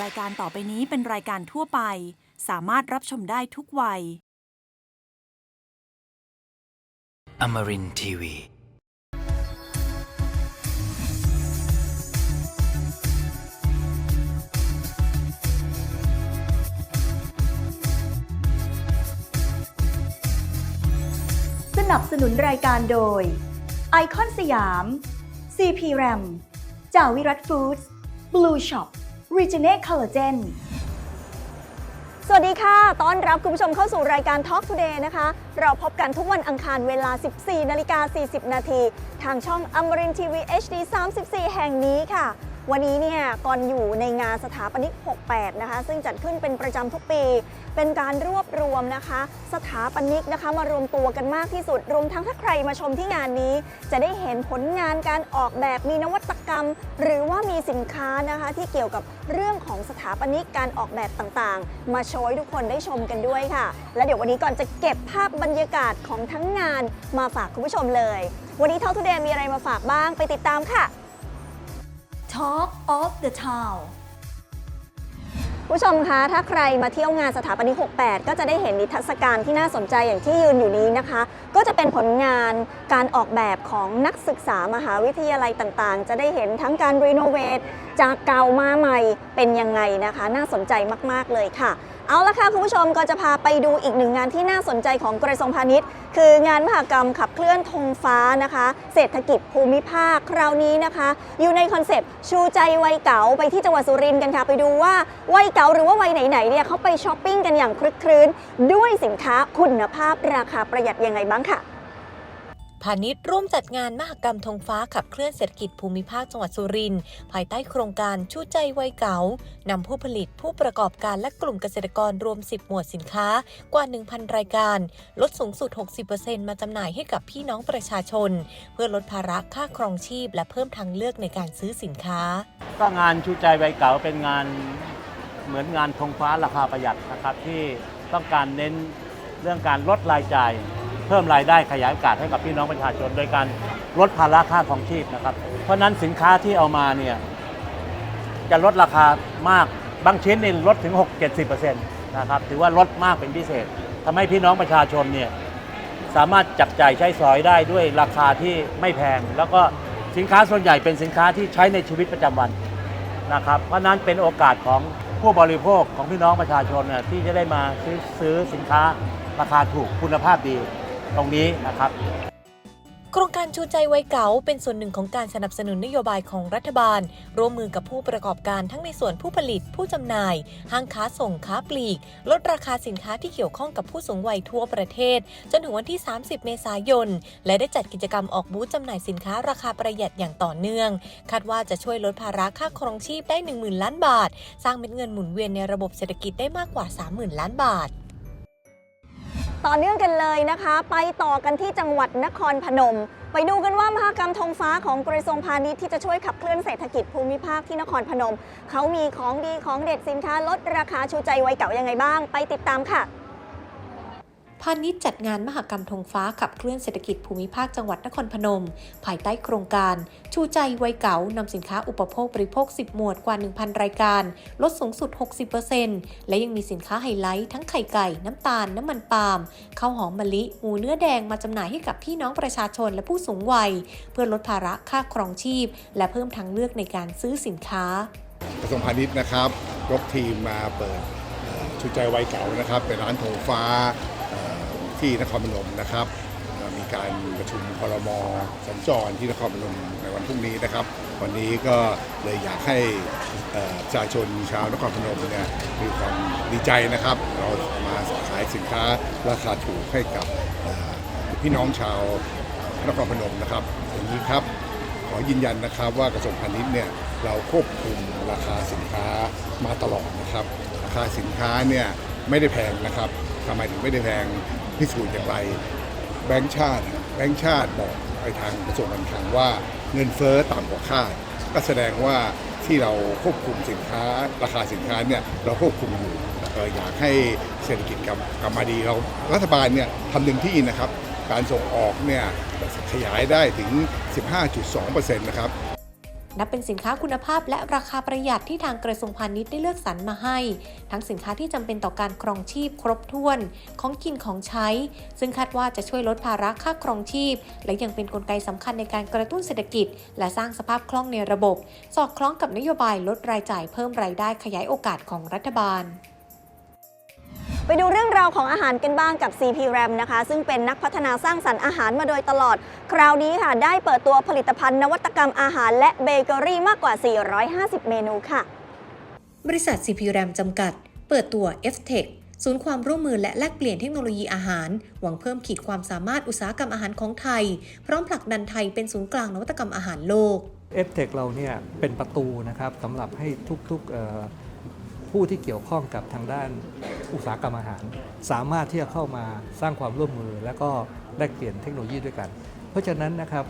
รายการต่อไปนี้เป็นรายการทั่วไป สามารถรับชมได้ทุกวัย Amarin Tiwi. สนับสนุนรายการโดย ไอคอนสยาม CP RAM จาวิรัตฟู้ดส์ Blue Shop Regenerate Collagen สวัสดีค่ะ ต้อนรับคุณผู้ชมเข้าสู่รายการ Talk Today นะคะ เราพบกันทุกวันอังคารเวลา 14 นาฬิกา 40 นาที ทางช่องอมรินทีวี HD 34 แห่งนี้ค่ะ วันนี้เนี่ยก่อนอยู่ในงานสถาปนิก 68 นะคะ ซึ่งจัดขึ้นเป็นประจำทุกปี เป็นการรวบรวมนะคะ สถาปนิกนะคะมารวมตัวกันมากที่สุด รวมทั้งถ้าใครมาชมที่งานนี้ จะได้เห็นผลงานการออกแบบมีนวัตกรรม หรือว่ามีสินค้านะคะที่เกี่ยวกับเรื่องของสถาปนิกการออกแบบต่างๆ มาโชว์ให้ทุกคนได้ชมกันด้วยค่ะ และเดี๋ยววันนี้ก่อนจะเก็บภาพบรรยากาศของทั้งงานมาฝากคุณผู้ชมเลย วันนี้เท่าทุเดมีอะไรมาฝากบ้างไปติดตามค่ะ Talk of the Town ผู้ชมคะ ถ้าใครมาเที่ยวงานสถาปนิก 68 ก็จะได้เห็นนิทรรศการที่น่าสนใจอย่างที่ยืนอยู่นี้นะคะ ก็จะเป็นผลงานการออกแบบของนักศึกษามหาวิทยาลัยต่างๆ จะได้เห็นทั้งการรีโนเวทจากเก่ามาใหม่เป็นยังไงนะคะ น่าสนใจมากๆเลยค่ะ เอาละค่ะคุณผู้ชมก็จะพาไปดูอีกหนึ่งงานที่น่าสนใจของกระทรวงพาณิชย์ คืองานมหกรรมขับเคลื่อนธงฟ้านะคะ เศรษฐกิจภูมิภาคคราวนี้นะคะ อยู่ในคอนเซปต์ชูใจวัยเก๋าไปที่จังหวัดสุรินทร์กันค่ะ ไปดูว่าวัยเก๋าหรือว่าวัยไหนๆเนี่ยเขาไปช้อปปิ้งกันอย่างคลึกครื้นด้วยสินค้าคุณภาพราคาประหยัดยังไงบ้างค่ะ พาณิชย์ร่วมจัดงานมหกรรมธงฟ้าขับเคลื่อนเศรษฐกิจภูมิภาคจังหวัดสุรินทร์ภายใต้โครงการชูใจวัยเก๋านำผู้ผลิตผู้ประกอบการและกลุ่มเกษตรกรรวม 10 หมวดสินค้ากว่า 1,000 รายการ ลดสูงสุด 60%มาจำหน่ายให้กับพี่น้องประชาชน เพื่อลดภาระค่าครองชีพ และเพิ่มทางเลือกในการซื้อสินค้า ก็งานชูใจใบเก่าเป็นงานเหมือนงานธงฟ้าราคาประหยัดนะครับที่ต้องการเน้นเรื่องการลดรายจ่าย เพิ่มรายได้ขยายโอกาสให้กับพี่น้องประชาชน โดยการลดภาระค่าของชีพนะครับ เพราะฉะนั้นสินค้าที่เอามาเนี่ยจะลดราคามากบางชิ้นนี่ลดถึง 6-70%นะครับถือว่าลดมากเป็นพิเศษทำให้พี่น้องประชาชนเนี่ยสามารถจับจ่ายใช้สอยได้ด้วยราคาที่ไม่แพง แล้วก็สินค้าส่วนใหญ่เป็นสินค้าที่ใช้ในชีวิตประจำวันนะครับ เพราะนั้นเป็นโอกาสของผู้บริโภคของพี่น้องประชาชนเนี่ยที่จะได้มาซื้อซื้อสินค้าราคาถูกคุณภาพดี ตรงนี้นะครับ โครงการชูใจวัยเก๋าเป็นส่วนหนึ่งของการสนับสนุนนโยบายของรัฐบาล ร่วมมือกับผู้ประกอบการทั้งในส่วนผู้ผลิต ผู้จำหน่าย ห้างค้าส่งค้าปลีก ลดราคาสินค้าที่เกี่ยวข้องกับผู้สูงวัยทั่วประเทศ จนถึงวันที่ 30 เมษายน และได้จัดกิจกรรมออกบูธจำหน่ายสินค้าราคาประหยัดอย่างต่อเนื่อง คาดว่าจะช่วยลดภาระค่าครองชีพได้ 10,000 ล้านบาท สร้างเม็ดเงินหมุนเวียนในระบบเศรษฐกิจได้มากกว่า 30,000 ล้านบาท ต่อเนื่องกันเลยนะคะ ไปต่อกันที่จังหวัดนครพนม ไปดูกันว่ามหกรรมธงฟ้าของกระทรวงพาณิชย์ที่จะช่วยขับเคลื่อนเศรษฐกิจภูมิภาคที่นครพนม เขามีของดีของเด็ดสินค้าลดราคาชูใจวัยเก่ายังไงบ้าง ไปติดตามค่ะาณิชย์จัดงานมหกรรมธงฟ้าขับเคลื่อนเศรษฐกิจภูมิภาคจังหวัดนครพนม ภายใต้โครงการ ชูใจวัยเก๋านำสินค้าอุปโภคบริโภค 10 หมวดกว่า 1,000 รายการ ลดสูงสุด 60%และยังมีสินค้าไฮไลท์ทั้งไข่ไก่ น้ำตาล น้ำมันปาล์มข้าวหอมมะลิหมูเนื้อแดงมาจำหน่ายให้กับพี่น้องประชาชนและผู้สูงวัย เพื่อลดภาระค่าครองชีพ และเพิ่มทางเลือกในการซื้อสินค้ากระทรวงพาณิชย์นะครับยกทีมมาเปิดชุดใจวัยเก่านะครับเป็นร้านธงฟ้า ที่นครพนมนะครับมีการประชุมครมสัญจรที่นครพนมในวันพรุ่งนี้นะครับ วันนี้ก็เลยอยากให้ประชาชนชาวนครพนมเนี่ยมีความดีใจนะครับ เรามาขายสินค้าราคาถูกให้กับพี่น้องชาวนครพนมนะครับอย่างนี้ครับขอยืนยันนะครับว่ากระทรวงพาณิชย์เนี่ยเราควบคุมราคาสินค้ามาตลอดนะครับ ราคาสินค้าเนี่ยไม่ได้แพงนะครับทำไมถึงไม่ได้แพง พิสูจน์อย่างไร แบงก์ชาติ แบงก์ชาติบอกไปทางกระทรวงการคลังว่าเงินเฟ้อต่ำกว่าคาด ก็แสดงว่าที่เราควบคุมสินค้า ราคาสินค้าเนี่ยเราควบคุมอยู่เอ่ออยากให้เศรษฐกิจกลับกลับมาดีเรารัฐบาลเนี่ยทำเต็มที่นะครับ การส่งออกเนี่ยขยายได้ถึง 15.2%นะครับ นับเป็นสินค้าคุณภาพและราคาประหยัดที่ทางกระทรวงพาณิชย์ได้เลือกสรรมาให้ ทั้งสินค้าที่จำเป็นต่อการครองชีพครบถ้วน ของกินของใช้ ซึ่งคาดว่าจะช่วยลดภาระค่าครองชีพ และยังเป็นกลไกสำคัญในการกระตุ้นเศรษฐกิจ และสร้างสภาพคล่องในระบบ สอดคล้องกับนโยบายลดรายจ่ายเพิ่มรายได้ขยายโอกาสของรัฐบาล ไปดูเรื่องราวของอาหารกันบ้างกับ CP RAM นะคะ ซึ่งเป็นนักพัฒนาสร้างสรรค์อาหารมาโดยตลอด คราวนี้ค่ะ ได้เปิดตัวผลิตภัณฑ์นวัตกรรมอาหารและเบเกอรี่มากกว่า 450 เมนูค่ะ บริษัท CP RAM จำกัด เปิดตัว FTech ศูนย์ความร่วมมือและแลกเปลี่ยนเทคโนโลยีอาหาร หวังเพิ่มขีดความสามารถอุตสาหกรรมอาหารของไทย พร้อมผลักดันไทยเป็นศูนย์กลางนวัตกรรมอาหารโลกเอฟเทคเราเนี่ยเป็นประตูนะครับสำหรับให้ทุกๆเอ่อ ผู้ที่เกี่ยวข้องกับทางด้านอุตสาหกรรมอาหาร สามารถที่จะเข้ามาสร้างความร่วมมือ และก็แลกเปลี่ยนเทคโนโลยีด้วยกัน เพราะฉะนั้นนะครับ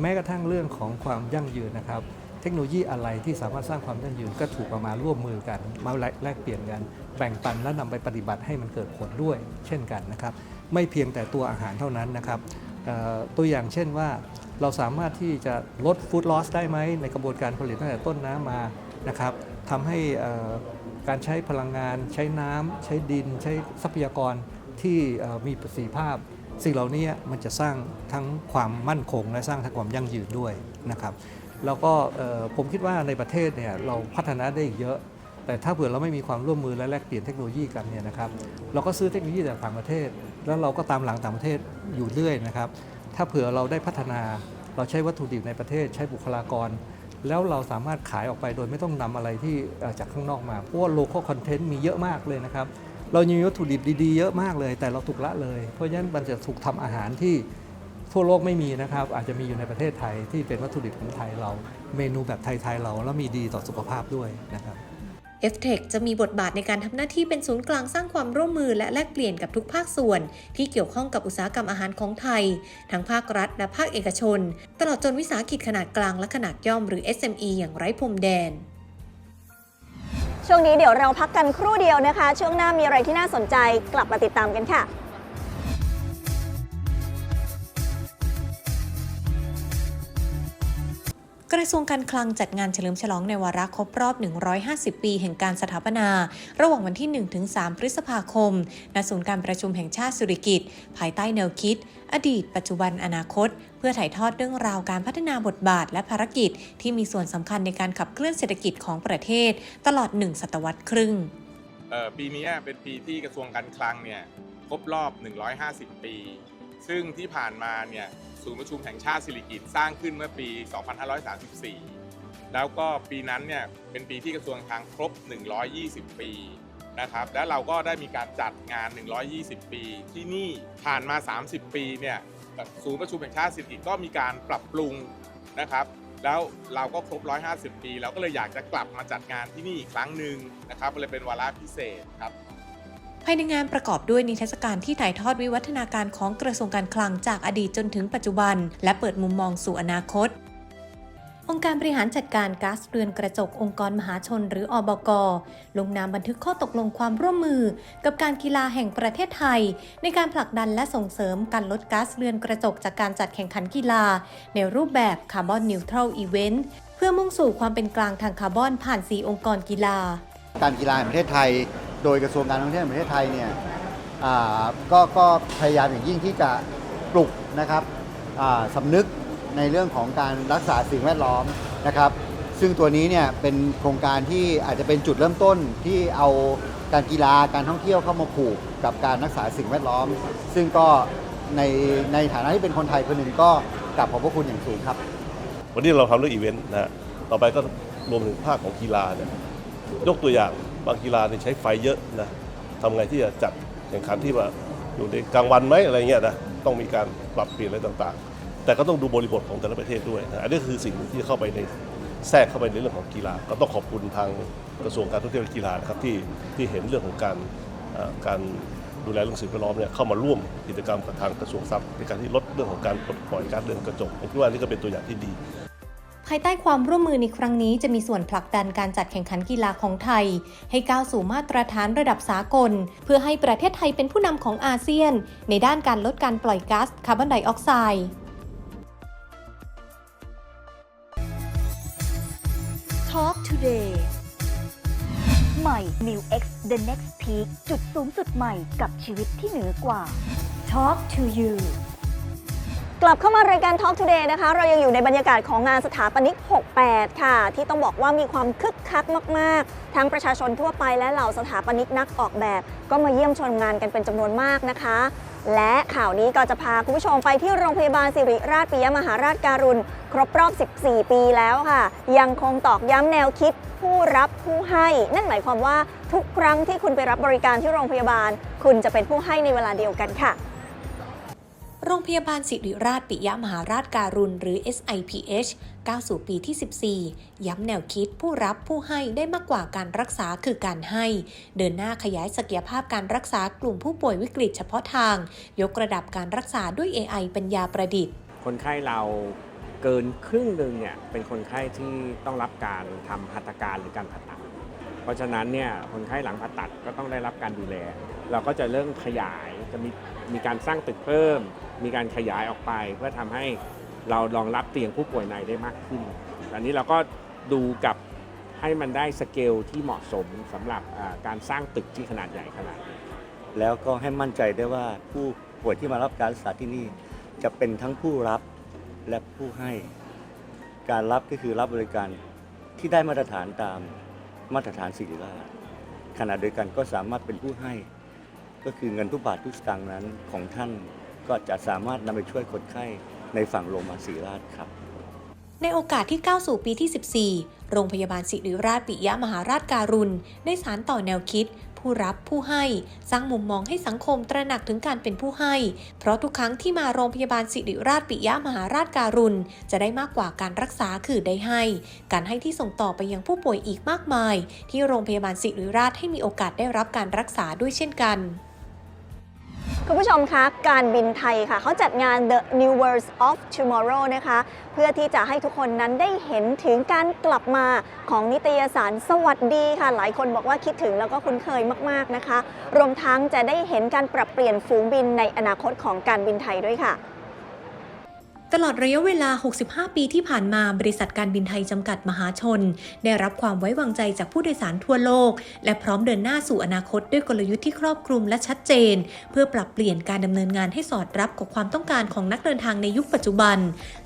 แม้กระทั่งเรื่องของความยั่งยืนนะครับ เทคโนโลยีอะไรที่สามารถสร้างความยั่งยืนก็ถูกเอามาร่วมมือกัน มาแลกเปลี่ยนกัน แบ่งปันและนำไปปฏิบัติให้มันเกิดผลด้วย เช่นกันนะครับ ไม่เพียงแต่ตัวอาหารเท่านั้นนะครับตัวอย่างเช่นว่าเราสามารถที่จะลดฟู้ดลอสได้ไหมในกระบวนการผลิตตั้งแต่ต้นน้ำมานะครับทำให้อ่อ การใช้พลังงาน ใช้น้ำใช้ดิน ใช้ทรัพยากรที่มีประสิทธิภาพ สิ่งเหล่านี้มันจะสร้างทั้งความมั่นคง และสร้างทั้งความยั่งยืนด้วยนะครับแล้วก็ผมคิดว่าในประเทศเนี่ยเราพัฒนาได้อีกเยอะ แต่ถ้าเผื่อเราไม่มีความร่วมมือและแลกเปลี่ยนเทคโนโลยีกันเนี่ยนะครับเราก็ซื้อเทคโนโลยีจากต่างประเทศ แล้วเราก็ตามหลังต่างประเทศอยู่เรื่อยนะครับ ถ้าเผื่อเราได้พัฒนาเราใช้วัตถุดิบในประเทศ ใช้บุคลากร แล้วเราสามารถขายออกไปโดยไม่ต้องนำอะไรที่จากข้างนอกมา เพราะว่า local content มีเยอะมากเลยนะครับ เรายังมีวัตถุดิบดีๆเยอะมากเลย แต่เราถูกละเลย เพราะฉะนั้นมันจะถูกทำอาหารที่ทั่วโลกไม่มีนะครับ อาจจะมีอยู่ในประเทศไทยที่เป็นวัตถุดิบของไทยเรา เมนูแบบไทยๆเราแล้วมีดีต่อสุขภาพด้วยนะครับ FTech จะมีบทบาทในการทำหน้าที่เป็นศูนย์กลางสร้างความร่วมมือและแลกเปลี่ยนกับทุกภาคส่วน ที่เกี่ยวข้องกับอุตสาหกรรมอาหารของไทย ทั้งภาครัฐและภาคเอกชน ตลอดจนวิสาหกิจขนาดกลางและขนาดย่อมหรือ SME อย่างไร้พรมแดน ช่วงนี้เดี๋ยวเราพักกันครู่เดียวนะคะ ช่วงหน้ามีอะไรที่น่าสนใจกลับมาติดตามกันค่ะ กระทรวงการคลังจัดงานเฉลิมฉลองในวาระครบรอบ 150 ปีแห่งการสถาปนา ระหว่างวันที่ 1-3 พฤษภาคม ณ ศูนย์การประชุมแห่งชาติสุริกิตภายใต้แนวคิด อดีต ปัจจุบัน อนาคต เพื่อถ่ายทอดเรื่องราวการพัฒนาบทบาทและภารกิจ ที่มีส่วนสำคัญในการขับเคลื่อนเศรษฐกิจของประเทศ ตลอด 1 ศตวรรษครึ่งปีนี้เป็นปีที่กระทรวงการคลังเนี่ยครบรอบ 150 ปี ซึ่งที่ผ่านมาเนี่ย ศูนย์ประชุมแห่งชาติสิริกิติ์สร้างขึ้นเมื่อปี 2534 แล้วก็ปีนั้นเนี่ยเป็นปีที่กระทรวงการคลังครบ 120 ปีนะครับ และเราก็ได้มีการจัดงาน 120 ปี ที่นี่ผ่านมา 30 ปีเนี่ยศูนย์ประชุมแห่งชาติสิริกิติ์ก็มีการปรับปรุงนะครับแล้วเราก็ครบ 150 ปี เราก็เลยอยากจะกลับมาจัดงานที่นี่อีกครั้งหนึ่งนะครับเลยเป็นวาระพิเศษครับ ภายในงานประกอบด้วยนิทรรศการที่ถ่ายทอดวิวัฒนาการของกระทรวงการคลังจากอดีตจนถึงปัจจุบัน และเปิดมุมมองสู่อนาคต องค์การบริหารจัดการก๊าซเรือนกระจกองค์กรมหาชนหรืออบก ลงนามบันทึกข้อตกลงความร่วมมือ กับการกีฬาแห่งประเทศไทย ในการผลักดันและส่งเสริมการลดก๊าซเรือนกระจกจากการจัดแข่งขันกีฬา ในรูปแบบคาร์บอนนิวทรัลอีเวนต์เพื่อมุ่งสู่ความเป็นกลางทางคาร์บอนผ่าน4องค์กรกีฬา การกีฬาแห่งประเทศไทย โดยกระทรวงการท่องเที่ยวแห่งประเทศไทยเนี่ยก็ก็พยายามอย่างยิ่งที่จะปลุกนะครับสำนึกในเรื่องของการรักษาสิ่งแวดล้อมนะครับ ซึ่งตัวนี้เนี่ยเป็นโครงการที่อาจจะเป็นจุดเริ่มต้นที่เอาการกีฬาการท่องเที่ยวเข้ามาผูกกับการรักษาสิ่งแวดล้อม ซึ่งก็ในในฐานะที่เป็นคนไทยคนหนึ่งก็กลับขอบพระคุณอย่างสูงครับ วันนี้เราทำเรื่องอีเวนต์นะต่อไปก็รวมถึงภาคของกีฬาเนี่ย ยกตัวอย่างบางกีฬาเนี่ยใช้ไฟเยอะนะทำไงที่จะจัดแข่งขันที่ว่าอยู่ในกลางวันไหมอะไรเงี้ยนะต้องมีการปรับเปลี่ยนอะไรต่างๆ แต่ก็ต้องดูบริบทของแต่ละประเทศด้วยนะอันนี้คือสิ่งที่เข้าไปในแทรกเข้าไปในเรื่องของกีฬา ก็ต้องขอบคุณทางกระทรวงการท่องเที่ยวและกีฬานะครับที่ที่เห็นเรื่องของการการดูแลเรื่องสิ่งแวดล้อมเนี่ยเข้ามาร่วมกิจกรรมกับทางกระทรวงทรัพย์ในการที่ลดเรื่องของการปลดปล่อยก๊าซเรือนกระจกผมคิดว่านี่ก็เป็นตัวอย่างที่ดีายใต้ความร่วมมือในครั้งนี้จะมีส่วนผลักดันการจัดแข่งขันกีฬาของไทย ให้ก้าวสู่มาตรฐานระดับสากล เพื่อให้ประเทศไทยเป็นผู้นำของอาเซียน ในด้านการลดการปล่อยก๊าซคาร์บอนไดออกไซด์ Talk Today ใหม่ New X The Next Peak จุดสูงสุดใหม่กับชีวิตที่เหนือกว่า Talk to You กลับเข้ามารายการ Talk Today นะคะ เรายังอยู่ในบรรยากาศของงานสถาปนิก 68 ค่ะ ที่ต้องบอกว่ามีความคึกคักมาก ๆ ทั้งประชาชนทั่วไปและเหล่าสถาปนิกนักออกแบบ ก็มาเยี่ยมชมงานกันเป็นจำนวนมากนะคะ และข่าวนี้ก็จะพาคุณผู้ชมไปที่โรงพยาบาลสิริราชปิยมหาราชการุณ ครบรอบ 14 ปีแล้วค่ะ ยังคงตอกย้ำแนวคิดผู้รับผู้ให้ นั่นหมายความว่าทุกครั้งที่คุณไปรับบริการที่โรงพยาบาล คุณจะเป็นผู้ให้ในเวลาเดียวกันค่ะ โรงพยาบาลสิริราชปิยมหาราชการุณหรือ SIPH ก้าวสู่ปีที่ 14 ย้ำแนวคิดผู้รับผู้ให้ได้มากกว่าการรักษาคือการให้ เดินหน้าขยายศักยภาพการรักษากลุ่มผู้ป่วยวิกฤตเฉพาะทาง ยกระดับการรักษาด้วย AI ปัญญาประดิษฐ์ คนไข้เราเกินครึ่งหนึ่งเนี่ยเป็นคนไข้ที่ต้องรับการทำหัตถการหรือการผ่าตัด เพราะฉะนั้นเนี่ยคนไข้หลังผ่าตัดก็ต้องได้รับการดูแล เราก็จะเริ่มขยายจะมีมีการสร้างตึกเพิ่ม มีการขยายออกไป เพื่อทำให้เรารองรับเตียงผู้ป่วยในได้มากขึ้น อันนี้เราก็ดูกับให้มันได้สเกลที่เหมาะสมสำหรับการสร้างตึกที่ขนาดใหญ่ขนาดนี้แล้วก็ให้มั่นใจได้ว่าผู้ป่วยที่มารับการรักษาที่นี่ จะเป็นทั้งผู้รับและผู้ให้ การรับก็คือรับบริการที่ได้มาตรฐานตามมาตรฐานศิริราชขณะเดียวกันก็สามารถเป็นผู้ให้ ก็คือเงินทุกบาททุกสตางค์นั้นของท่าน ก็จะสามารถนำไปช่วยคนไข้ในฝั่งโรงพยาบาลศิริราชครับ ในโอกาสที่ก้าวสู่ปีที่ 14 โรงพยาบาลศิริราชปิยมหาราชการุณ ได้สารต่อแนวคิด ผู้รับผู้ให้ สร้างมุมมองให้สังคมตระหนักถึงการเป็นผู้ให้ เพราะทุกครั้งที่มาโรงพยาบาลศิริราชปิยมหาราชการุณ จะได้มากกว่าการรักษาคือได้ให้ การให้ที่ส่งต่อไปยังผู้ป่วยอีกมากมาย ที่โรงพยาบาลศิริราชให้มีโอกาสได้รับการรักษาด้วยเช่นกัน คุณผู้ชมคะการบินไทยค่ะเขาจัดงาน The New World of Tomorrow นะคะ เพื่อที่จะให้ทุกคนนั้นได้เห็นถึงการกลับมาของนิตยสารสวัสดีค่ะ หลายคนบอกว่าคิดถึงแล้วก็คุ้นเคยมากๆนะคะ รวมทั้งจะได้เห็นการปรับเปลี่ยนฝูงบินในอนาคตของการบินไทยด้วยค่ะ ตลอดระยะเวลา 65 ปีที่ผ่านมาบริษัทการบินไทยจำกัดมหาชน ได้รับความไว้วางใจจากผู้โดยสารทั่วโลก และพร้อมเดินหน้าสู่อนาคตด้วยกลยุทธ์ที่ครอบคลุมและชัดเจน เพื่อปรับเปลี่ยนการดำเนินงานให้สอดรับกับความต้องการของนักเดินทางในยุคปัจจุบัน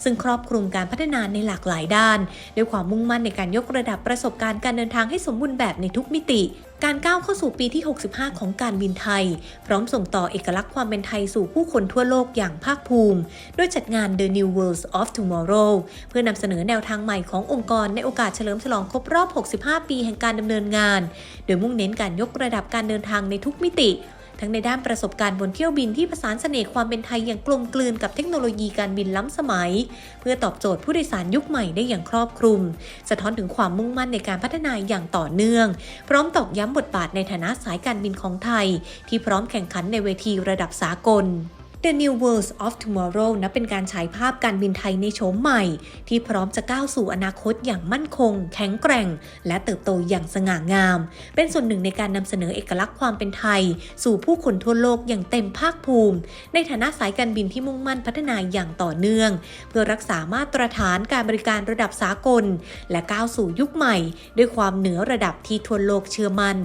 ซึ่งครอบคลุมการพัฒนาในหลากหลายด้าน ด้วยความมุ่งมั่นในการยกระดับประสบการณ์การเดินทางให้สมบูรณ์แบบในทุกมิติการก้าวเข้าสู่ปีที่ 65 ของการบินไทย พร้อมส่งต่อเอกลักษณ์ความเป็นไทยสู่ผู้คนทั่วโลกอย่างภาคภูมิ ด้วยจัดงาน The New World of Tomorrow เพื่อนำเสนอแนวทางใหม่ขององค์กรในโอกาสเฉลิมฉลองครบรอบ 65 ปีแห่งการดำเนินงาน โดยมุ่งเน้นการยกระดับการเดินทางในทุกมิติ ทั้งในด้านประสบการณ์บนเที่ยวบินที่ผสานเสน่ห์ความเป็นไทยอย่างกลมกลืนกับเทคโนโลยีการบินล้ำสมัย เพื่อตอบโจทย์ผู้โดยสารยุคใหม่ได้อย่างครอบคลุม สะท้อนถึงความมุ่งมั่นในการพัฒนาอย่างต่อเนื่อง พร้อมตอกย้ำบทบาทในฐานะสายการบินของไทย ที่พร้อมแข่งขันในเวทีระดับสากล The New World of Tomorrow นับเป็นการฉายภาพการบินไทยในโฉมใหม่ ที่พร้อมจะก้าวสู่อนาคตอย่างมั่นคง แข็งแกร่ง และเติบโตอย่างสง่างาม เป็นส่วนหนึ่งในการนำเสนอเอกลักษณ์ความเป็นไทย สู่ผู้คนทั่วโลกอย่างเต็มภาคภูมิ ในฐานะสายการบินที่มุ่งมั่นพัฒนาอย่างต่อเนื่อง เพื่อรักษามาตรฐานการบริการระดับสากล และก้าวสู่ยุคใหม่ ด้วยความเหนือระดับที่ทั่วโลกเชื่อมั่น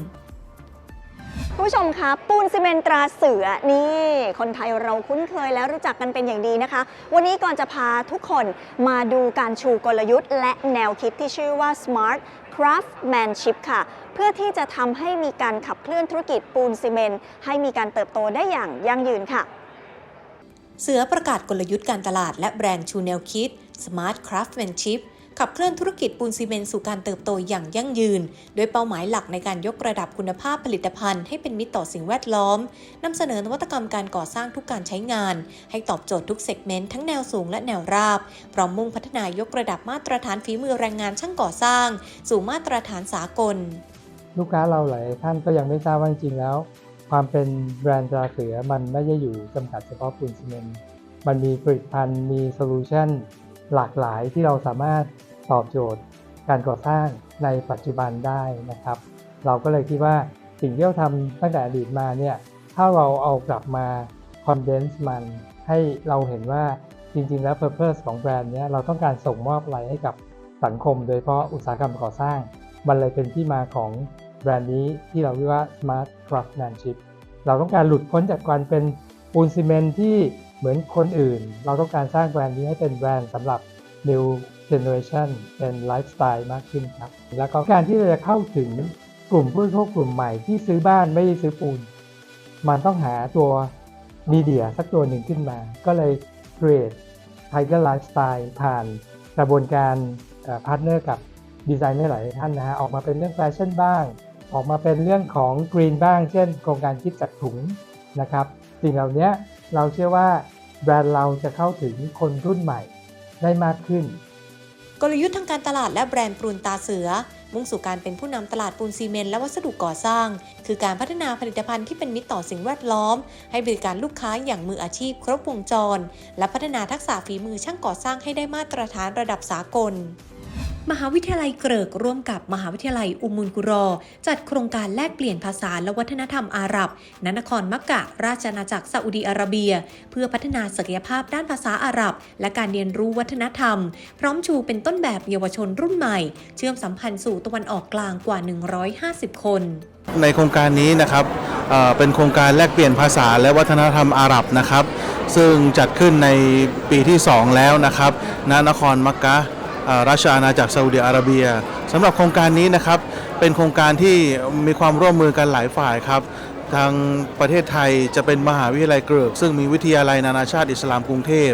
ผู้ชมคะปูนซีเมนตราเสือนี่ คนไทยเราคุ้นเคยแล้วรู้จักกันเป็นอย่างดีนะคะ วันนี้ก่อนจะพาทุกคนมาดูการชูกลยุทธ์ และแนวคิดที่ชื่อว่า Smart Craftsmanship ค่ะ เพื่อที่จะทำให้มีการขับเคลื่อนธุรกิจปูนซีเมนต์ให้มีการเติบโตได้อย่างยั่งยืนค่ะ เสือประกาศกลยุทธ์การตลาดและแบรนด์ชูแนวคิด Smart Craftsmanship ขับเคลื่อนธุรกิจปูนซีเมนต์สู่การเติบโตอย่างยั่งยืน โดยเป้าหมายหลักในการยกระดับคุณภาพผลิตภัณฑ์ให้เป็นมิตรต่อสิ่งแวดล้อมนำเสนอนวัตกรรมการก่อสร้างทุกการใช้งาน ให้ตอบโจทย์ทุกเซกเมนต์ทั้งแนวสูงและแนวราบ พร้อมมุ่งพัฒนายกระดับมาตรฐานฝีมือแรงงานช่างก่อสร้าง สู่มาตรฐานสากล ลูกค้าเราหลายท่านก็ยังไม่ทราบว่าจริงๆแล้ว ความเป็นแบรนด์ตราเสือมันไม่ได้อยู่จำกัดเฉพาะปูนซีเมนต์มันมีผลิตภัณฑ์มีโซลูชัน หลากหลายที่เราสามารถตอบโจทย์การก่อสร้างในปัจจุบันได้นะครับ เราก็เลยคิดว่าสิ่งที่เราทำตั้งแต่อดีตมาเนี่ยถ้าเราเอากลับมาคอนเดนซ์มันให้เราเห็นว่าจริงๆ แล้ว Purpose ของแบรนด์เนี้ยเราต้องการส่งมอบอะไรให้กับสังคม โดยเฉพาะอุตสาหกรรมก่อสร้าง มันเลยเป็นที่มาของแบรนด์นี้ที่เราเรียกว่า Smart Craftsmanship เราต้องการหลุดพ้นจากการเป็นปูนซีเมนต์ที่ เหมือนคนอื่น เราต้องการสร้างแบรนด์นี้ให้เป็นแบรนด์สำหรับ New Generation เป็นไลฟ์สไตล์มากขึ้นครับ แล้วก็การที่เราจะเข้าถึงกลุ่มผู้บริโภคกลุ่มใหม่ที่ซื้อบ้านไม่ได้ซื้อปูน มันต้องหาตัวมีเดียสักตัวหนึ่งขึ้นมา ก็เลย create Tiger Lifestyle ผ่านกระบวนการพาร์ทเนอร์กับดีไซเนอร์หลายท่านนะฮะออกมาเป็นเรื่องแฟชั่นบ้าง ออกมาเป็นเรื่องของกรีนบ้าง เช่น โครงการคิดจากถุงนะครับ สิ่งเหล่านี้ เราเชื่อว่าแบรนด์เราจะเข้าถึงคนรุ่นใหม่ได้มากขึ้น กลยุทธ์ทางการตลาดและแบรนด์ปูนตาเสือ มุ่งสู่การเป็นผู้นำตลาดปูนซีเมนต์และวัสดุก่อสร้าง คือการพัฒนาผลิตภัณฑ์ที่เป็นมิตรต่อสิ่งแวดล้อม ให้บริการลูกค้าอย่างมืออาชีพครบวงจร และพัฒนาทักษะฝีมือช่างก่อสร้างให้ได้มาตรฐานระดับสากล มหาวิทยาลัยเกริกร่วมกับมหาวิทยาลัยอุมุลกุรอ จัดโครงการแลกเปลี่ยนภาษาและวัฒนธรรมอาหรับณนครมักกะ ราชอาณาจักรซาอุดีอาระเบีย เพื่อพัฒนาศักยภาพด้านภาษาอาหรับ และการเรียนรู้วัฒนธรรม พร้อมชูเป็นต้นแบบเยาวชนรุ่นใหม่ เชื่อมสัมพันธ์สู่ตะวันออกกลางกว่า 150 คน ในโครงการนี้นะครับเป็นโครงการแลกเปลี่ยนภาษาและวัฒนธรรมอาหรับนะครับ ซึ่งจัดขึ้นในปีที่ 2 แล้วนะครับณนครมักกะ ราชอาณาจักรซาอุดิอาระเบียสำหรับโครงการนี้นะครับเป็นโครงการที่มีความร่วมมือกันหลายฝ่ายครับทางประเทศไทยจะเป็นมหาวิทยาลัยเกริก ซึ่งมีวิทยาลัยนานาชาติอิสลามกรุงเทพ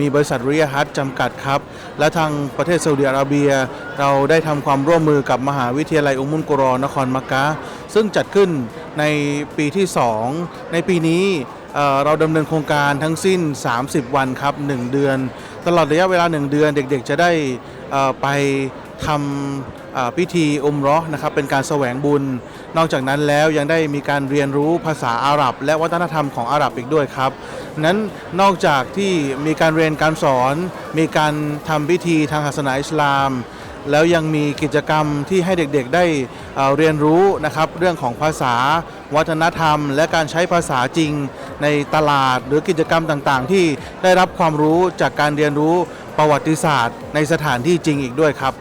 มีบริษัทริยฮัตจำกัดครับ และทางประเทศซาอุดิอาระเบีย เราได้ทำความร่วมมือกับมหาวิทยาลัยอุมุลกุรอนครมักกะซึ่งจัดขึ้นในปีที่ 2 ในปีนี้เอ่อเราดำเนินโครงการทั้งสิ้น 30 วันครับ 1 เดือน ตลอดระยะเวลา 1 เดือนเด็กๆ จะได้ไปทำพิธีอมร้อนะครับเป็นการแสวงบุญ นอกจากนั้นแล้วยังได้มีการเรียนรู้ภาษาอาหรับ และวัฒนธรรมของอาหรับอีกด้วยครับนั้นนอกจากที่มีการเรียนการสอน มีการทำพิธีทางศาสนาอิสลาม แล้วยังมีกิจกรรมที่ให้เด็กๆได้เเรียนรู้นะครับเรื่องของภาษา วัฒนธรรม และการใช้ภาษาจริงในตลาดหรือกิจกรรมต่างๆ ที่ได้รับความรู้จากการเรียนรู้ประวัติศาสตร์ ในสถานที่จริงอีกด้วยครับ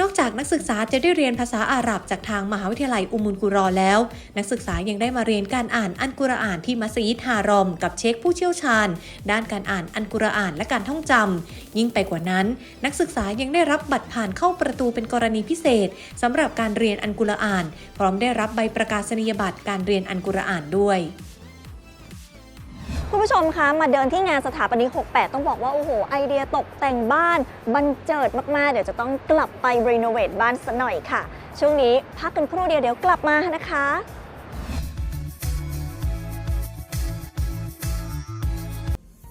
นอกจากนักศึกษาจะได้เรียนภาษาอาหรับจากทางมหาวิทยาลัยอุมุลกุรอแล้ว นักศึกษายังได้มาเรียนการอ่านอันกุรอานที่มัสยิดฮารอม กับเชคผู้เชี่ยวชาญ ด้านการอ่านอันกุรอานและการท่องจำยิ่งไปกว่านั้น นักศึกษายังได้รับบัตรผ่านเข้าประตูเป็นกรณีพิเศษสำหรับการเรียนอันกุรอาน พร้อมได้รับใบประกาศนียบัตรการเรียนอันกุรอานด้วย คุณผู้ชมคะมาเดินที่งานสถาปนิก 68 ต้องบอกว่า โอ้โห ไอเดียตกแต่งบ้านบันเจิดมาก ๆ เดี๋ยวจะต้องกลับไปรีโนเวทบ้านสักหน่อยค่ะ ช่วงนี้พักกันครู่เดียวเดี๋ยวกลับมานะคะ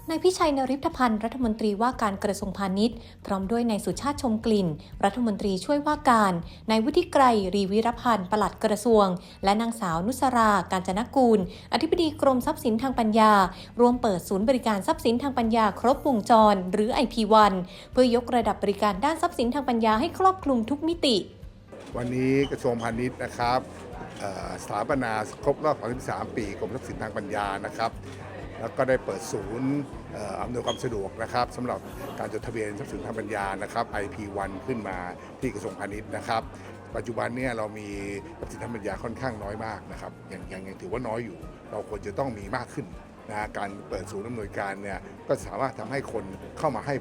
นายพิชัยนริพพันธ์รัฐมนตรีว่าการกระทรวงพาณิชย์ พร้อมด้วยนายสุชาติชมกลิ่น รัฐมนตรีช่วยว่าการนายวุฒิไกรรีวิรพันธ์ปลัดกระทรวง และนางสาวนุสราการจนกูล อธิบดีกรมทรัพย์สินทางปัญญา รวมเปิดศูนย์บริการทรัพย์สินทางปัญญาครบวงจร หรือ IP1 เพื่อยกระดับบริการด้านทรัพย์สินทางปัญญาให้ครอบคลุมทุกมิติ วันนี้กระทรวงพาณิชย์นะครับสถาปนาครบรอบ 33 ปีกรมทรัพย์สินทางปัญญานะครับ แล้วก็ได้เปิดศูนย์อำนวยความสะดวกนะครับสำหรับการจดทะเบียนทรัพย์สินทางปัญญานะครับ IP1 ขึ้นมาที่กระทรวงพาณิชย์นะครับ ปัจจุบันเนี่ยเรามีทรัพย์สินทางปัญญาค่อนข้างน้อยมากนะครับยังยังยังถือว่าน้อยอยู่ เราควรจะต้องมีมากขึ้นนะการเปิดศูนย์อำนวยการเนี่ยก็สามารถทำให้คนเข้ามาให้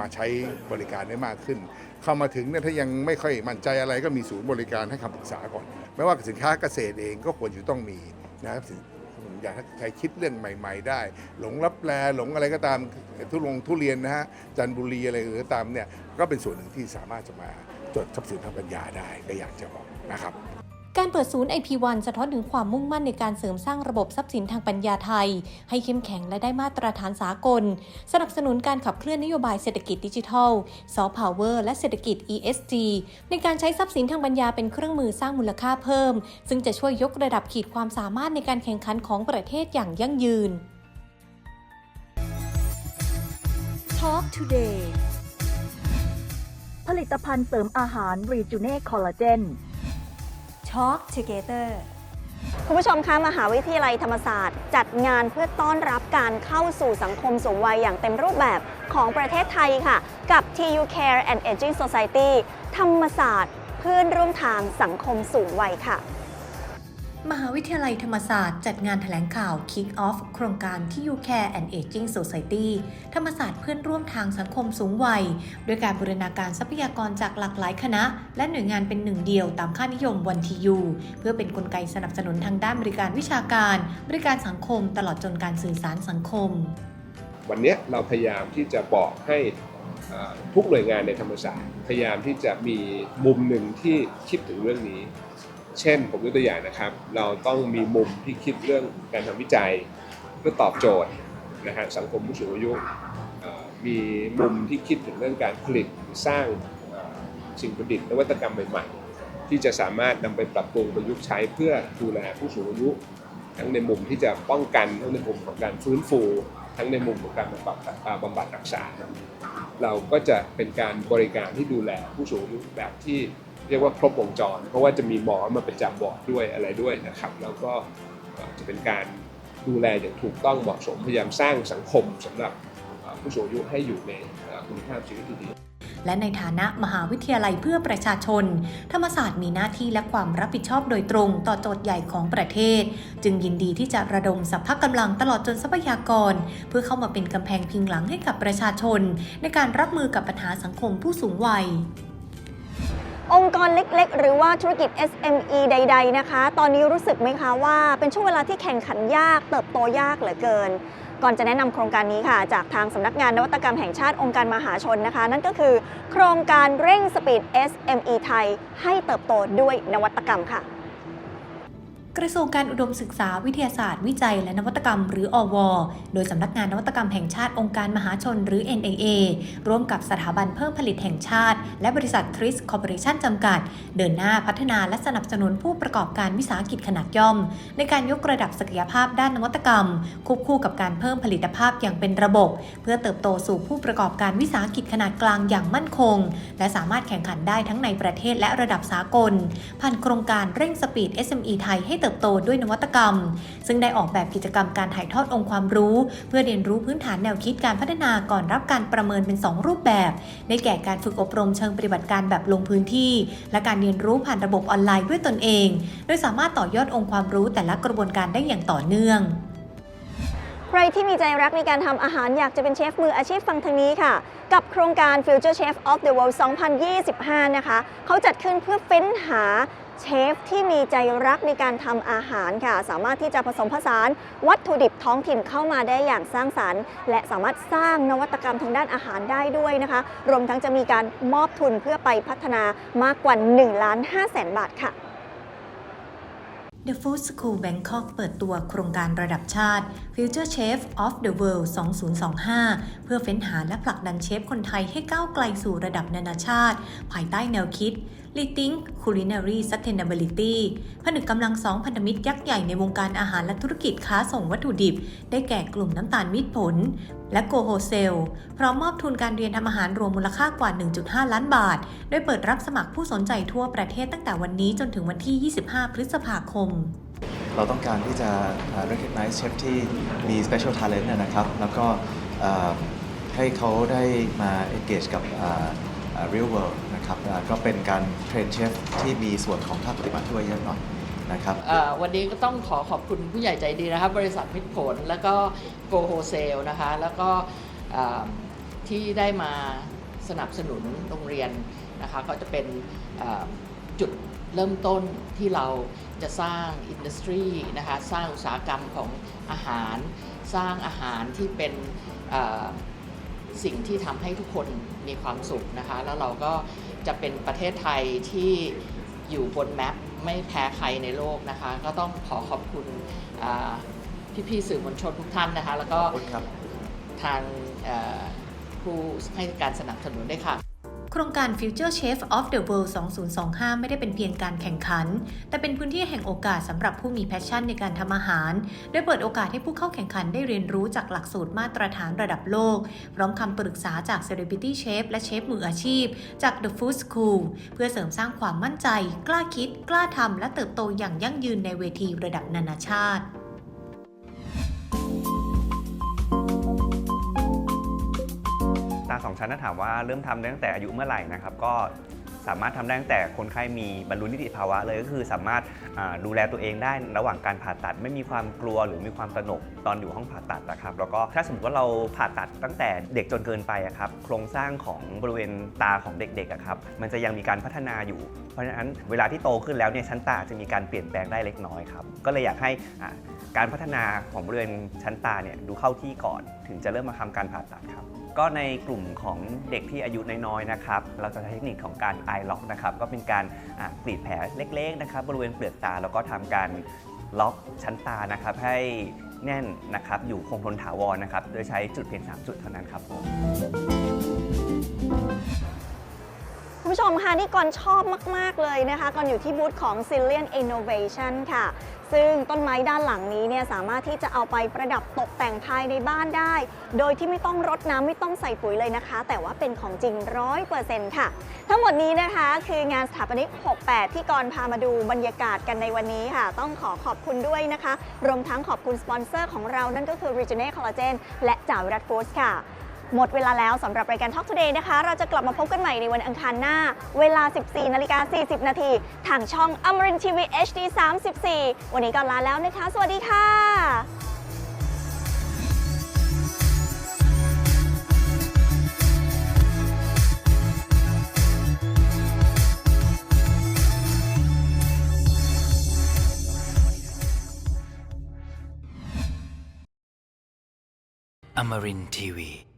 มาใช้บริการได้มากขึ้น เข้ามาถึงเนี่ยถ้ายังไม่ค่อยมั่นใจอะไรก็มีศูนย์บริการให้คำปรึกษาก่อน ไม่ว่าสินค้าเกษตรเองก็ควรจะต้องมีนะครับสิผม อยากให้ใครคิดเรื่องใหม่ ๆ ได้ หลงรับแลหลงอะไรก็ตามทุลงทุเรียนนะฮะจันบุรีอะไรก็ตามเนี่ยก็เป็นส่วนหนึ่งที่สามารถจะมาจดทรัพย์สินทางปัญญาได้ก็อยากจะบอกนะครับ การเปิดศูนย์ IP1 สะท้อนถึงความมุ่งมั่นในการเสริมสร้างระบบทรัพย์สินทางปัญญาไทย ให้เข้มแข็งและได้มาตรฐานสากล สนับสนุนการขับเคลื่อนนโยบายเศรษฐกิจดิจิทัลซอฟต์พาวเวอร์และเศรษฐกิจ ESG ในการใช้ทรัพย์สินทางปัญญาเป็นเครื่องมือสร้างมูลค่าเพิ่ม ซึ่งจะช่วยยกระดับขีดความสามารถในการแข่งขันของประเทศอย่างยั่งยืน Talk Today ผลิตภัณฑ์เสริมอาหาร Rejuvenate Collagen Talk Together คุณผู้ชมคะมหาวิทยาลัยธรรมศาสตร์ จัดงานเพื่อต้อนรับการเข้าสู่สังคมสูงวัยอย่างเต็มรูปแบบของประเทศไทยค่ะ กับ TU Care and Aging Society ธรรมศาสตร์ เพื่อนร่วมทางสังคมสูงวัยค่ะ มหาวิทยาลัยธรรมศาสตร์จัดงานแถลงข่าว Kick Off โครงการที่ You Care and Aging Society ธรรมศาสตร์เพื่อนร่วมทางสังคมสูงวัย โดยการบูรณาการทรัพยากรจากหลากหลายคณะ และหน่วยงานเป็นหนึ่งเดียวตามค่านิยมวันทียูเพื่อเป็นนกลไกสนับสนุนทางด้านบริการวิชาการ บริการสังคม ตลอดจนการสื่อสารสังคม วันนี้เราพยายามที่จะบอกให้ทุกหน่วยงานในธรรมศาสตร์พยายามที่จะมีมุมหนึ่งที่คิดถึงเรื่องนี้ เช่นผมยกตัวอย่างนะครับ เราต้องมีมุมที่คิดเรื่องการทำวิจัยเพื่อตอบโจทย์นะฮะสังคมผู้สูงอายุมีมุมที่คิดถึงเรื่องการผลิตหรือสร้างสิ่งประดิษฐ์นวัตกรรมใหม่ๆ ที่จะสามารถนำไปปรับปรุงประยุกต์ใช้เพื่อดูแลผู้สูงอายุ ทั้งในมุมที่จะป้องกันทั้งในมุมของการฟื้นฟู ทั้งในมุมของการบำบัดอ่าบำบัดรักษา เราก็จะเป็นการบริการที่ดูแลผู้สูงอายุแบบที่ เรียกว่าครบวงจร เพราะว่าจะมีหมอมาประจำบอร์ดด้วยอะไรด้วยนะครับ แล้วก็จะเป็นการดูแลอย่างถูกต้องเหมาะสมพยายามสร้างสังคมสำหรับผู้สูงอายุให้อยู่ในคุณภาพชีวิตที่ดีและในฐานะมหาวิทยาลัยเพื่อประชาชน ธรรมศาสตร์มีหน้าที่และความรับผิดชอบโดยตรงต่อโจทย์ใหญ่ของประเทศ จึงยินดีที่จะระดมสรรพกำลังตลอดจนทรัพยากร เพื่อเข้ามาเป็นกำแพงพิงหลังให้กับประชาชน ในการรับมือกับปัญหาสังคมผู้สูงวัย องค์กรเล็กๆ หรือว่าธุรกิจ SME ใด ๆ นะคะ ตอนนี้รู้สึกไหมคะว่าเป็นช่วงเวลาที่แข่งขันยาก เติบโตยากเหลือเกิน ก่อนจะแนะนำโครงการนี้ค่ะ จากทางสำนักงานนวัตกรรมแห่งชาติองค์การมหาชนนะคะ นั่นก็คือโครงการเร่งสปีด SME ไทย ให้เติบโตด้วยนวัตกรรมค่ะ กระทรวงการอุดมศึกษาวิทยาศาสตร์วิจัยและนวัตกรรม หรืออว โดยสำนักงานนวัตกรรมแห่งชาติองค์การมหาชนหรือ NAA ร่วมกับสถาบันเพิ่มผลิตแห่งชาติ และบริษัททริสคอร์ปอเรชั่นจำกัด เดินหน้าพัฒนาและสนับสนุนผู้ประกอบการวิสาหกิจขนาดย่อม ในการยกระดับศักยภาพด้านนวัตกรรม ควบคู่กับการเพิ่มผลิตภาพอย่างเป็นระบบ เพื่อเติบโตสู่ผู้ประกอบการวิสาหกิจขนาดกลางอย่างมั่นคง และสามารถแข่งขันได้ทั้งในประเทศและระดับสากลผ่านโครงการเร่งสปีด SME ไทยให้เติบโตด้วยนวัตกรรม ซึ่งได้ออกแบบกิจกรรมการถ่ายทอดองค์ความรู้ เพื่อเรียนรู้พื้นฐานแนวคิดการพัฒนาก่อนรับการประเมินเป็น 2 รูปแบบ ได้แก่การฝึกอบรมเชิงปฏิบัติการแบบลงพื้นที่ และการเรียนรู้ผ่านระบบออนไลน์ด้วยตนเอง โดยสามารถต่อยอดองค์ความรู้แต่ละกระบวนการได้อย่างต่อเนื่องใครที่มีใจรักในการทำอาหารอยากจะเป็นเชฟมืออาชีพฟังทางนี้ค่ะ กับโครงการ Future Chef of the World 2025 นะคะ เขาจัดขึ้นเพื่อเฟ้นหา เชฟที่มีใจรักในการทำอาหารค่ะ สามารถที่จะผสมผสานวัตถุดิบท้องถิ่นเข้ามาได้อย่างสร้างสรรค์ และสามารถสร้างนวัตกรรมทางด้านอาหารได้ด้วยนะคะ รวมทั้งจะมีการมอบทุนเพื่อไปพัฒนามากกว่า1ล้าน5แสนบาทค่ะ The Food School Bangkok เปิดตัวโครงการระดับชาติ Future Chef of the World 2025 เพื่อเฟ้นหาและผลักดันเชฟคนไทยให้ก้าวไกลสู่ระดับนานาชาติ ภายใต้แนวคิด Leading Culinary Sustainability ผนึกกำลังสองพันธมิตรยักษ์ใหญ่ในวงการอาหารและธุรกิจค้าส่งวัตถุดิบ ได้แก่กลุ่มน้ำตาลมิตรผล และโกโฮเซล พร้อมมอบทุนการเรียนทำอาหารรวมมูลค่ากว่า 1.5 ล้านบาท โดยเปิดรับสมัครผู้สนใจทั่วประเทศตั้งแต่วันนี้จนถึงวันที่ 25 พฤษภาคมเราต้องการที่จะ recognize เชฟที่มี special talent นะครับ แล้วก็ให้เขาได้มา engage กับ real world นะครับก็เป็นการเทรนเชฟที่มีส่วนของภาคปฏิบัติด้วยเยอะหน่อยนะครับวันนี้ก็ต้องขอขอบคุณผู้ใหญ่ใจดีนะครับ บริษัทมิตรผลแล้วก็โกโฮเซลนะคะ แล้วก็ที่ได้มาสนับสนุนโรงเรียนนะคะ ก็จะเป็นจุดเริ่มต้นที่เราจะสร้างอินดัสทรีนะคะ สร้างอุตสาหกรรมของอาหาร สร้างอาหารที่เป็นสิ่งที่ทำให้ทุกคน มีความสุขนะคะ แล้วเราก็จะเป็นประเทศไทยที่อยู่บนแมปไม่แพ้ใครในโลกนะคะ ก็ต้องขอขอบคุณอ่าพี่ๆสื่อมวลชนทุกท่านนะคะ แล้วก็ทางเอ่อผู้ให้การสนับสนุนด้วยค่ะ โครงการ Future Chef of the World 2025 ไม่ได้เป็นเพียงการแข่งขัน แต่เป็นพื้นที่แห่งโอกาสสำหรับผู้มีแพชชั่นในการทำอาหาร โดยเปิดโอกาสให้ผู้เข้าแข่งขันได้เรียนรู้จากหลักสูตรมาตรฐานระดับโลก พร้อมคำปรึกษาจาก Celebrity Chef และเชฟมืออาชีพ จาก The Food School เพื่อเสริมสร้างความมั่นใจ กล้าคิด กล้าทำและเติบโตอย่างยั่งยืนในเวทีระดับนานาชาติ สองชั้นถ้าถามว่าเริ่มทำได้ตั้งแต่อายุเมื่อไหร่นะครับก็สามารถทำได้ตั้งแต่คนไข้มีบรรลุนิติภาวะเลยก็คือสามารถดูแลตัวเองได้ระหว่างการผ่าตัดไม่มีความกลัวหรือมีความตระหนกตอนอยู่ห้องผ่าตัดนะครับแล้วก็ถ้าสมมติว่าเราผ่าตัดตั้งแต่เด็กจนเกินไปอะครับโครงสร้างของบริเวณตาของเด็กๆครับมันจะยังมีการพัฒนาอยู่ เพราะฉะนั้นเวลาที่โตขึ้นแล้วเนี่ยชั้นตาจะมีการเปลี่ยนแปลงได้เล็กน้อยครับก็เลยอยากให้การพัฒนาของบริเวณชั้นตาเนี่ยดูเข้าที่ก่อน ถึงจะเริ่มมาทำการผ่าตัดครับ ก็ในกลุ่มของเด็กที่อายุน้อยๆนะครับ เราจะใช้เทคนิคของการ eye lock นะครับ ก็เป็นการกรีดแผลเล็กๆนะครับ บริเวณเปลือกตาแล้วก็ทำการล็อกชั้นตานะครับ ให้แน่นนะครับ อยู่คงทนถาวรนะครับ โดยใช้จุดเพียง 3 จุดเท่านั้นครับผมคุณผู้ชมคะนี่ก่อนชอบมาก ๆ เลยนะคะก่อนอยู่ที่บูธของ c i l i a n Innovation ค่ะ ซึ่งต้นไม้ด้านหลังนี้เนี่ยสามารถที่จะเอาไปประดับตกแต่งภายในบ้านได้ โดยที่ไม่ต้องรดน้ำไม่ต้องใส่ปุ๋ยเลยนะคะ แต่ว่าเป็นของจริง100%ค่ะ ทั้งหมดนี้นะคะคืองานสถาปนิก 68 ที่กรพามาดูบรรยากาศกันในวันนี้ค่ะ ต้องขอขอบคุณด้วยนะคะ รวมทั้งขอบคุณสปอนเซอร์ของเรานั่นก็คือ r e g e n e Collagen และจ่าวิรัตฟู้ดค่ะ หมดเวลาแล้วสำหรับรายการ Talk Today นะคะ เราจะกลับมาพบกันใหม่ในวันอังคารหน้า เวลา 14นาฬิกา40 นาทีทางช่องอมรินทีวี HD 34 วันนี้ก็ลาแล้วนะคะ สวัสดีค่ะ Amarin Tiwi.